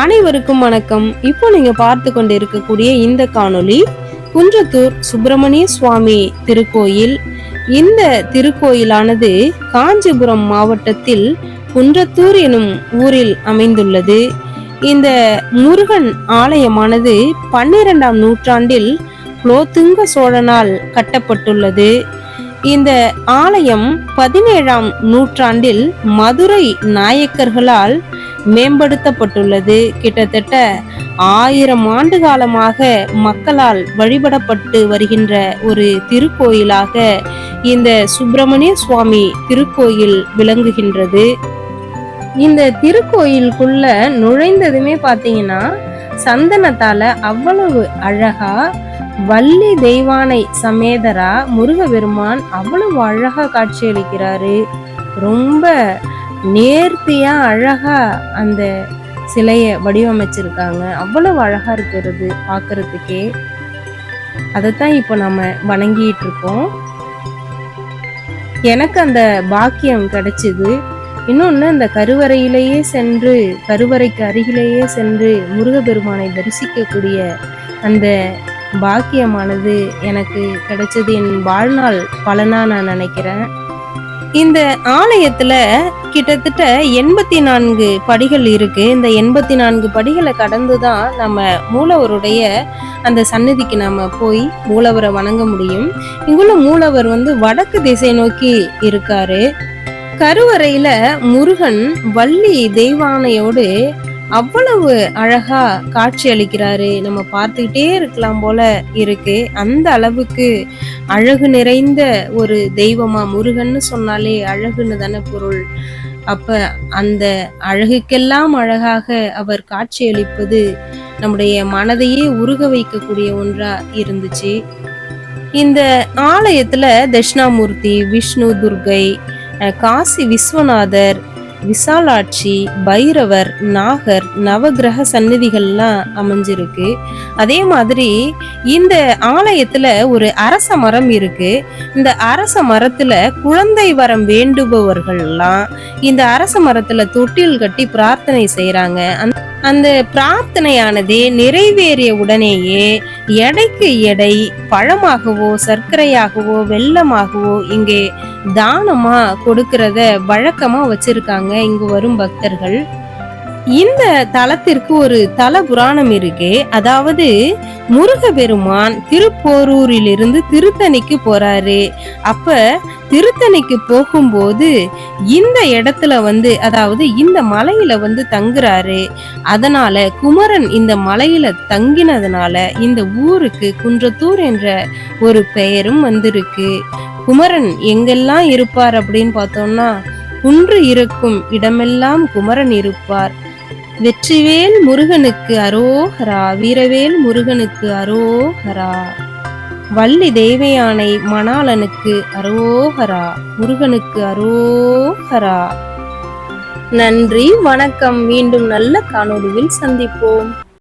அனைவருக்கும் வணக்கம். இப்போ நீங்க பார்த்து கொண்டு இருக்கக்கூடிய இந்த காணொளி குன்றத்தூர் சுப்பிரமணிய சுவாமி திருக்கோயில். இந்த திருக்கோயிலானது காஞ்சிபுரம் மாவட்டத்தில் குன்றத்தூர் எனும் ஊரில் அமைந்துள்ளது. இந்த முருகன் ஆலயமானது பன்னிரெண்டாம் நூற்றாண்டில் குலோத்துங்க சோழனால் கட்டப்பட்டுள்ளது. இந்த ஆலயம் பதினேழாம் நூற்றாண்டில் மதுரை நாயக்கர்களால் மேம்படுத்தப்பட்டுள்ளது. கிட்டத்தட்ட ஆயிரம் ஆண்டு காலமாக மக்களால் வழிபடப்பட்டு வருகின்ற ஒரு திருக்கோயிலாக இந்த சுப்பிரமணிய சுவாமி திருக்கோயில் விளங்குகின்றது. இந்த திருக்கோயிலுக்குள்ள நுழைந்ததுமே பாத்தீங்கன்னா சந்தனத்தால அவ்வளவு அழகா வள்ளி தெய்வானை சமேதரா முருகபெருமான் அவ்வளவு அழகா காட்சியளிக்கிறாரு. ரொம்ப நேர்த்தியா அழகா அந்த சிலைய வடிவமைச்சிருக்காங்க. அவ்வளவு அழகா இருக்கிறது பார்க்குறதுக்கே அதைத்தான் இப்போ நம்ம வணங்கிட்டு இருக்கோம். எனக்கு அந்த பாக்கியம் கிடைச்சிது. இன்னொன்று அந்த கருவறையிலேயே சென்று கருவறைக்கு அருகிலேயே சென்று முருகப்பெருமானை தரிசிக்கக்கூடிய அந்த பாக்கியமானது எனக்கு கிடைச்சது. என் வாழ்நாள் பலனாக நான் நினைக்கிறேன். இந்த ஆலயத்துல கிட்டத்தட்ட எண்பத்தி நான்கு படிகள் இருக்கு. இந்த எண்பத்தி நான்கு படிகளை கடந்து தான் நம்ம மூலவருடைய அந்த சன்னதிக்கு நாம போய் மூலவரை வணங்க முடியும். இங்குள்ள மூலவர் வந்து வடக்கு திசை நோக்கி இருக்காரு. கருவறையில முருகன் வள்ளி தெய்வானையோடு அவ்வளவு அழகா காட்சி அளிக்கிறாரு. நம்ம பார்த்துக்கிட்டே இருக்கலாம் போல இருக்கு. அந்த அளவுக்கு அழகு நிறைந்த ஒரு தெய்வமா? முருகன்னு சொன்னாலே அழகுன்னு தானே பொருள். அப்ப அந்த அழகுக்கெல்லாம் அழகாக அவர் காட்சியளிப்பது நம்முடைய மனதையே உருக வைக்கக்கூடிய ஒன்றா இருந்துச்சு. இந்த ஆலயத்துல தட்சிணாமூர்த்தி விஷ்ணு துர்கை காசி விஸ்வநாதர் விசாலாட்சி பைரவர் நாகர் நவகிரக சன்னதிகள்லாம் அமைஞ்சிருக்கு. அதே மாதிரி இந்த ஆலயத்துல ஒரு அரச மரம் இருக்கு. இந்த அரச மரத்துல குழந்தை வரம் வேண்டுபவர்கள்லாம் இந்த அரச மரத்துல தொட்டில் கட்டி பிரார்த்தனை செய்யறாங்க அந்த அந்த பிரார்த்தனையானது நிறைவேறிய உடனேயே எடைக்கு எடை பழமாகவோ சர்க்கரையாகவோ வெள்ளமாகவோ இங்கே தானமா கொடுக்கறத வழக்கமா வச்சிருக்காங்க இங்கு வரும் பக்தர்கள். இந்த தலத்திற்கு ஒரு தல புராணம் இருக்கு. அதாவது முருகபெருமான் திருப்போரூரிலிருந்து திருத்தணிக்கு போறாரு. அப்ப திருத்தணிக்கு போகும்போது இந்த இடத்துல வந்து அதாவது இந்த மலையில வந்து தங்குறாரு. அதனால குமரன் இந்த மலையில தங்கினதுனால இந்த ஊருக்கு குன்றத்தூர் என்ற ஒரு பெயரும் வந்திருக்கு. குமரன் எங்கெல்லாம் இருப்பார் அப்படின்னு பார்த்தோம்னா குன்று இருக்கும் இடமெல்லாம் குமரன் இருப்பார். வெற்றிவேல் முருகனுக்கு அரோஹரா வீரவேல் முருகனுக்கு அரோஹரா வள்ளி தேவையானை மணாளனுக்கு அரோஹரா முருகனுக்கு அரோஹரா நன்றி வணக்கம். மீண்டும் நல்ல காணொலியில் சந்திப்போம்.